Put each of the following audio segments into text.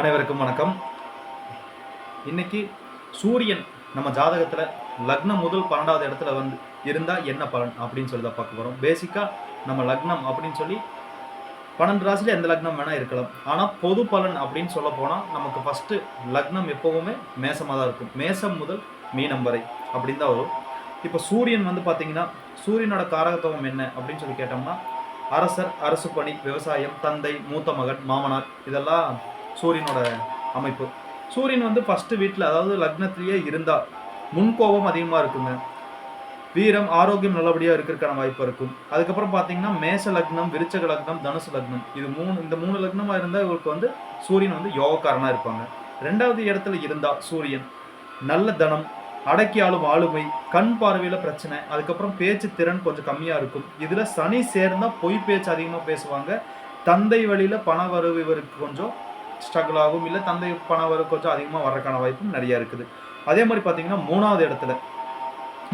அனைவருக்கும் வணக்கம். இன்னைக்கு சூரியன் நம்ம ஜாதகத்தில் லக்னம் முதல் பன்னெண்டாவது இடத்துல வந்து இருந்தால் என்ன பலன் அப்படின்னு சொல்லி தான் பார்க்க போகிறோம் பேசிக்காக நம்ம லக்னம் அப்படின்னு சொல்லி பன்னெண்டு ராசியில் எந்த லக்னம் வேணால் இருக்கலாம். ஆனால் பொது பலன் அப்படின்னு சொல்ல போனால் நமக்கு ஃபஸ்ட்டு லக்னம் எப்போவுமே மேசமாக தான் இருக்கும். மேசம் முதல் மீனம் வரை அப்படின்னு தான் வரும். இப்போ சூரியன் வந்து பார்த்தீங்கன்னா சூரியனோட காரகத்துவம் என்ன அப்படின்னு சொல்லி கேட்டோம்னா அரசர் அரசு பணி விவசாயம் தந்தை மூத்த மகன் மாமனார் இதெல்லாம் சூரியனோட அமைப்பு. சூரியன் வந்து ஃபஸ்ட்டு வீட்டில் அதாவது லக்னத்திலேயே இருந்தால் முன்கோபம் அதிகமாக இருக்குங்க. வீரம் ஆரோக்கியம் நல்லபடியாக இருக்கிறதுக்கான வாய்ப்பு இருக்கும். அதுக்கப்புறம் பார்த்தீங்கன்னா மேச லக்னம் விருச்சக லக்னம் தனுசு லக்னம். இது மூணு இந்த மூணு லக்னமாக இருந்தால் இவருக்கு வந்து சூரியன் வந்து யோகக்காரனாக இருப்பாங்க. ரெண்டாவது இடத்துல இருந்தால் சூரியன் நல்ல தனம் அடக்கி ஆளும் ஆளுமை கண் பார்வையில் பிரச்சனை அதுக்கப்புறம் பேச்சு திறன் கொஞ்சம் கம்மியாக இருக்கும். இதில் சனி சேர்ந்தால் பொய் பேச்சு அதிகமாக பேசுவாங்க. தந்தை வழியில் பண வரவு இவருக்கு கொஞ்சம் ஸ்ட்ரகிள் ஆகும். இல்லை தந்தை பண கொஞ்சம் அதிகமாக வர்றதுக்கான வாய்ப்பும் நிறையா இருக்குது. அதே மாதிரி பார்த்தீங்கன்னா மூணாவது இடத்துல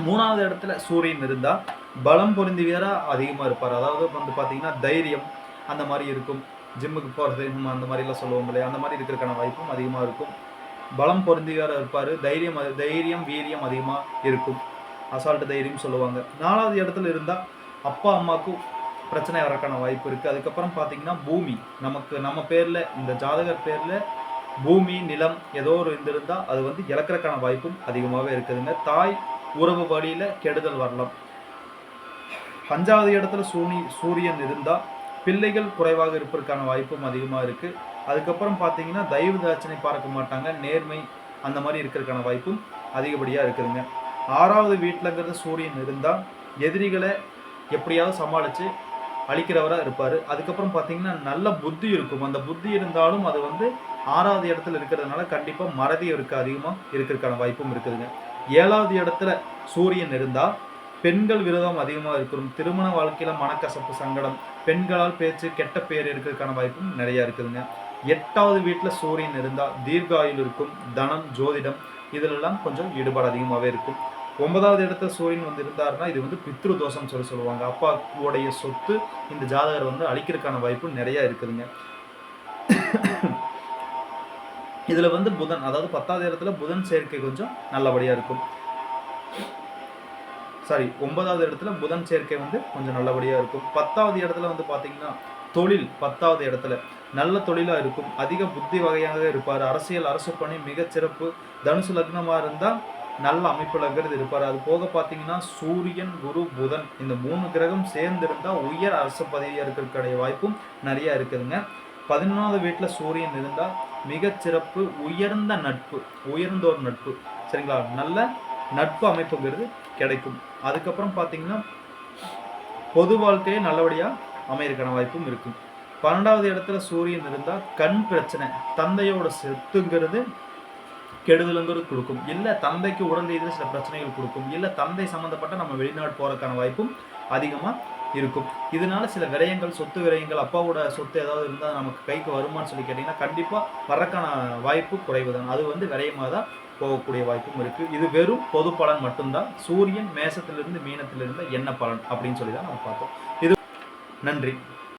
மூணாவது இடத்துல சூரியன் இருந்தால் பலம் பொருந்தியவராக அதிகமாக இருப்பார். அதாவது வந்து பார்த்தீங்கன்னா தைரியம் அந்த மாதிரி இருக்கும். ஜிம்முக்கு போகிறது நம்ம அந்த மாதிரிலாம் சொல்லுவோம் இல்லையா? அந்த மாதிரி இருக்கிறதுக்கான வாய்ப்பும் அதிகமாக இருக்கும். பலம் பொருந்தியவராக இருப்பார். தைரியம் அது- தைரியம் வீரியம் அதிகமாக இருக்கும். அசால்ட்டு தைரியம் சொல்லுவாங்க. நாலாவது இடத்துல இருந்தால் அப்பா அம்மாவுக்கும் பிரச்சனை வரக்கான வாய்ப்பு இருக்குது அதுக்கப்புறம் பார்த்தீங்கன்னா பூமி. நமக்கு நம்ம பேரில் இந்த ஜாதகர் பேரில் பூமி நிலம் ஏதோ ஒரு இருந்திருந்தால் இருந்தால் அது வந்து இழக்கிறக்கான வாய்ப்பும் அதிகமாகவே இருக்குதுங்க. தாய் உறவு வழியில் கெடுதல் வரலாம். அஞ்சாவது இடத்துல சூனி சூரியன் இருந்தால் பிள்ளைகள் குறைவாக இருப்பதற்கான வாய்ப்பும் அதிகமாக இருக்குது அதுக்கப்புறம் பார்த்தீங்கன்னா தயவு தாட்சணை பார்க்க மாட்டாங்க. நேர்மை அந்த மாதிரி இருக்கிறதுக்கான வாய்ப்பும் அதிகப்படியாக இருக்குதுங்க. ஆறாவது வீட்டிலங்கிறது சூரியன் இருந்தால் எதிரிகளை எப்படியாவது சமாளித்து அழிக்கிறவராக இருப்பார். அதுக்கப்புறம் பார்த்தீங்கன்னா நல்ல புத்தி இருக்கும். அந்த புத்தி இருந்தாலும் அது வந்து ஆறாவது இடத்துல இருக்கிறதுனால கண்டிப்பாக மறதி இருக்க அதிகமாக இருக்கிறதுக்கான வாய்ப்பும் இருக்குதுங்க. ஏழாவது இடத்துல சூரியன் இருந்தால் பெண்கள் விரோதம் அதிகமாக இருக்கும் திருமண வாழ்க்கையில் மனக்கசப்பு சங்கடம் பெண்களால் பேச்சு கெட்ட பேர் இருக்கிறதுக்கான வாய்ப்பும் நிறையா இருக்குதுங்க. எட்டாவது வீட்டில் சூரியன் இருந்தால் தீர்காயுள் இருக்கும் தனம் ஜோதிடம் இதிலெல்லாம் கொஞ்சம் ஈடுபாடு அதிகமாகவே இருக்கும். ஒன்பதாவது இடத்துல சூரியன் வந்து இருந்தாருன்னா இது வந்து பித்ரு தோஷம் சொல்லி சொல்லுவாங்க. அப்பாவுடைய சொத்து இந்த ஜாதகர் வந்து அழிக்கிறதுக்கான வாய்ப்பு நிறையா இருக்குதுங்க. இதில் வந்து புதன் அதாவது பத்தாவது இடத்துல புதன் சேர்க்கை கொஞ்சம் நல்லபடியாக இருக்கும். சாரி ஒன்பதாவது இடத்துல புதன் சேர்க்கை வந்து கொஞ்சம் நல்லபடியாக இருக்கும். பத்தாவது இடத்துல வந்து பார்த்தீங்கன்னா தொழில் பத்தாவது இடத்துல நல்ல தொழிலாக இருக்கும். அதிக புத்தி வகையாக இருப்பார். அரசியல் அரசு பணி மிக சிறப்பு தனுசு லக்னமாக இருந்தால் நல்ல அமைப்புலங்கிறது இருப்பார். அது போக பார்த்தீங்கன்னா சூரியன் குரு புதன் இந்த மூணு கிரகம் சேர்ந்திருந்தால் உயர் அரசு பதவியாக இருக்கிறதுக்கான வாய்ப்பும் நிறையா இருக்குதுங்க. பதினொன்றாவது வீட்டில் சூரியன் இருந்தால் மிகச்சிறப்பு உயர்ந்த நட்பு உயர்ந்தோர் நட்பு. சரிங்களா? நல்ல நட்பு அமைப்புங்கிறது கிடைக்கும். அதுக்கப்புறம் பார்த்தீங்கன்னா பொது வாழ்க்கையே நல்லபடியாக அமையறக்கான வாய்ப்பும் இருக்கும். பன்னெண்டாவது இடத்துல சூரியன் இருந்தால் கண் பிரச்சனை தந்தையோட செத்துங்கிறது கெடுதலுங்கிறது கொடுக்கும். இல்லை தந்தைக்கு உடல் ரீதியில் சில பிரச்சனைகள் கொடுக்கும். இல்லை தந்தை சம்மந்தப்பட்ட நம்ம வெளிநாடு போகிறதுக்கான வாய்ப்பும் அதிகமாக இருக்கும். இதனால சில விரயங்கள் சொத்து விரயங்கள் அப்பாவோட சொத்து ஏதாவது இருந்தால் நமக்கு கைக்கு வருமான்னு சொல்லி கேட்டிங்கன்னா கண்டிப்பாக வர்றக்கான வாய்ப்பு குறைவு தான் அது வந்து விரயமாக தான் போகக்கூடிய வாய்ப்பும் இருக்குது இது வெறும் பொது பலன் மட்டும்தான். சூரியன் மேசத்திலிருந்து மீனத்திலிருந்து என்ன பலன் அப்படின்னு சொல்லி தான் நம்ம பார்த்தோம். இது நன்றி.